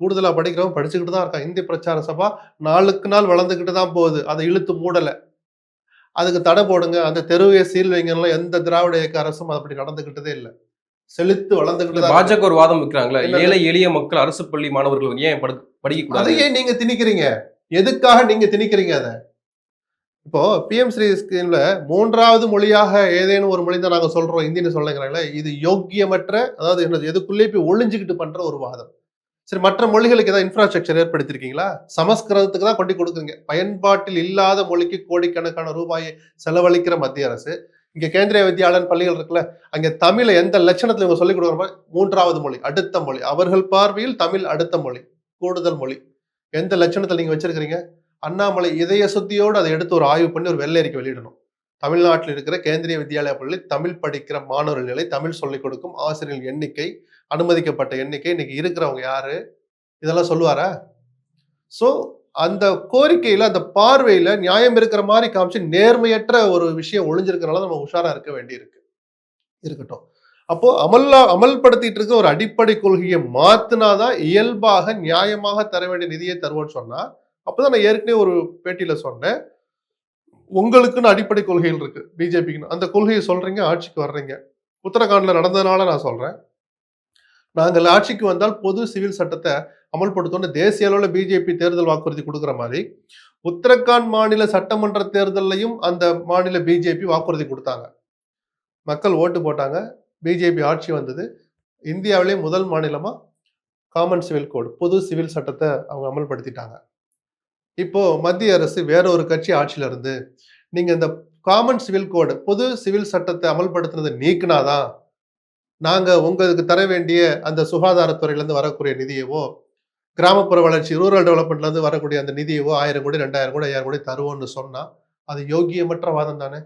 கூடுதலா படிக்கிறவன் படிச்சுக்கிட்டு தான் இருக்கான். இந்தி பிரச்சார சபா நாளுக்கு நாள் வளர்ந்துக்கிட்டு தான் போகுது. அதை இழுத்து மூடல. அதுக்கு தடை போடுங்க. அந்த தெருவையை சீல் வைங்கலாம் எந்த திராவிட இயக்க அரசும் அப்படி நடந்துகிட்டதே இல்லை. செலுத்து வளர்ந்துகிட்டு. பாஜக ஒரு வாதம் வைக்கிறாங்களா? ஏழை எளிய மக்கள் அரசு பள்ளி மாணவர்கள் ஏன் படு- படிக்க அதை ஏன் நீங்க திணிக்கிறீங்க. எதுக்காக நீங்க திணிக்கிறீங்க அதை? இப்போ பிஎம் ஸ்ரீ ஸ்கீம்ல மூன்றாவது மொழியாக ஏதேனும் ஒரு மொழி தான் நாங்க சொல்றோம். இந்தின்னு சொல்லுங்கிறாங்களே. இது யோக்கியமற்ற அதாவது என்னது எதுக்குள்ளே போய் ஒளிஞ்சுக்கிட்டு பண்ற ஒரு வாதம். சரி மற்ற மொழிகளுக்கு ஏதாவது இன்ஃப்ராஸ்ட்ரக்சர் ஏற்படுத்திருக்கீங்களா சமஸ்கிருதத்துக்கு தான் கொண்டு கொடுக்குறீங்க. பயன்பாட்டில் இல்லாத மொழிக்கு கோடிக்கணக்கான ரூபாயை செலவழிக்கிற மத்திய அரசு. இங்கே கேந்திரிய வித்யாலயன் பள்ளிகள் இருக்குல்ல அங்கே தமிழை எந்த லட்சணத்தில் இவங்க சொல்லிக் கொடுக்குற மூன்றாவது மொழி அடுத்த மொழி. அவர்கள் பார்வையில் தமிழ் அடுத்த மொழி கூடுதல் மொழி. எந்த லட்சணத்தில் நீங்கள் வச்சிருக்கிறீங்க? அண்ணாமலை இதய சுத்தியோடு அதை எடுத்து ஒரு ஆய்வு பண்ணி ஒரு வெள்ளை அறிக்கை வெளியிடணும். தமிழ்நாட்டில் இருக்கிற கேந்திரிய வித்யாலய பள்ளி தமிழ் படிக்கிற மாணவர்கள் நிலை தமிழ் சொல்லிக் கொடுக்கும் ஆசிரியர்கள் எண்ணிக்கை அனுமதிக்கப்பட்ட எண்ணிக்கை இன்னைக்கு இருக்கிறவங்க யாரு? இதெல்லாம் சொல்லுவாரா? ஸோ அந்த கோரிக்கையில அந்த பார்வையில நியாயம் இருக்கிற மாதிரி காமிச்சு நேர்மையற்ற ஒரு விஷயம் ஒளிஞ்சிருக்கிறனால நம்ம உஷாரா இருக்க வேண்டியிருக்கு. இருக்கட்டும். அப்போ அமல்லா அமல்படுத்திட்டு இருக்க ஒரு அடிப்படை கொள்கையை மாத்தினாதான் இயல்பாக நியாயமாக தர வேண்டிய நிதியை தருவோம்னு சொன்னா அப்பதான் நான் ஏற்கனவே ஒரு பேட்டியில சொன்னேன். உங்களுக்குன்னு அடிப்படை கொள்கைகள் இருக்கு பிஜேபிக்குன்னு. அந்த கொள்கையை சொல்றீங்க ஆட்சிக்கு வர்றீங்க. உத்தரகாண்டில் நடந்ததுனால நான் சொல்றேன். நாங்கள் ஆட்சிக்கு வந்தால் பொது சிவில் சட்டத்தை அமல்படுத்தணும்னு தேசிய அளவில் பிஜேபி தேர்தல் வாக்குறுதி கொடுக்குற மாதிரி உத்தரகாண்ட் மாநில சட்டமன்ற தேர்தலையும் அந்த மாநில பிஜேபி வாக்குறுதி கொடுத்தாங்க. மக்கள் ஓட்டு போட்டாங்க பிஜேபி ஆட்சி வந்தது. இந்தியாவிலே முதல் மாநிலமா காமன் சிவில் கோடு பொது சிவில் சட்டத்தை அவங்க அமல்படுத்திட்டாங்க. இப்போ மத்திய அரசு வேற ஒரு கட்சி ஆட்சியில இருந்து நீங்க இந்த காமன் சிவில் கோடு பொது சிவில் சட்டத்தை அமல்படுத்தினதை நீக்கினாதான் நாங்க உங்களுக்கு தர வேண்டிய அந்த சுகாதாரத்துறையிலேருந்து வரக்கூடிய நிதியவோ கிராமப்புற வளர்ச்சி ரூரல் டெவலப்மெண்ட்லேருந்து வரக்கூடிய அந்த நிதியவோ ஆயிரம் கோடி ரெண்டாயிரம் கோடி ஐயாயிரம் கோடி தருவோம்னு சொன்னால் அது யோகியமற்ற வாதம் தானே?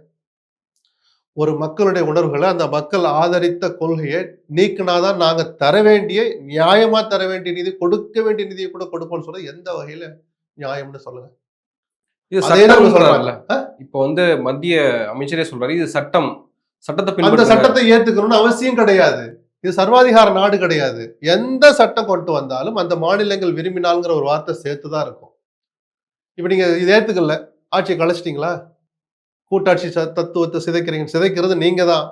ஒரு மக்களுடைய உணர்வுகளை அந்த மக்கள் ஆதரித்த கொள்கையை நீக்கினாதான் நாங்கள் தர வேண்டிய நியாயமாக தர வேண்டிய நிதி கொடுக்க வேண்டிய நிதியை கூட கொடுப்போம்னு சொல்ல எந்த வகையில் நியாயம்னு சொல்லுங்க. இது தான் சட்டம் சொல்றாங்க இப்போ வந்து மத்திய அமைச்சரே சொல்றாரு இது சட்டம். சட்டத்தை அந்த சட்டத்தை ஏத்துக்கணும்னு அவசியம் கிடையாது. இது சர்வாதிகார நாடு கிடையாது. எந்த சட்டம் கொண்டு வந்தாலும் அந்த மாநிலங்கள் விரும்பினாலுங்கிற ஒரு வார்த்தை சேர்த்துதான் இருக்கும். இப்ப நீங்க இது ஏத்துக்கல. ஆட்சியை கழிச்சிட்டீங்களா கூட்டாட்சி தத்துவத்தை சிதைக்கிறீங்க. சிதைக்கிறது நீங்க தான்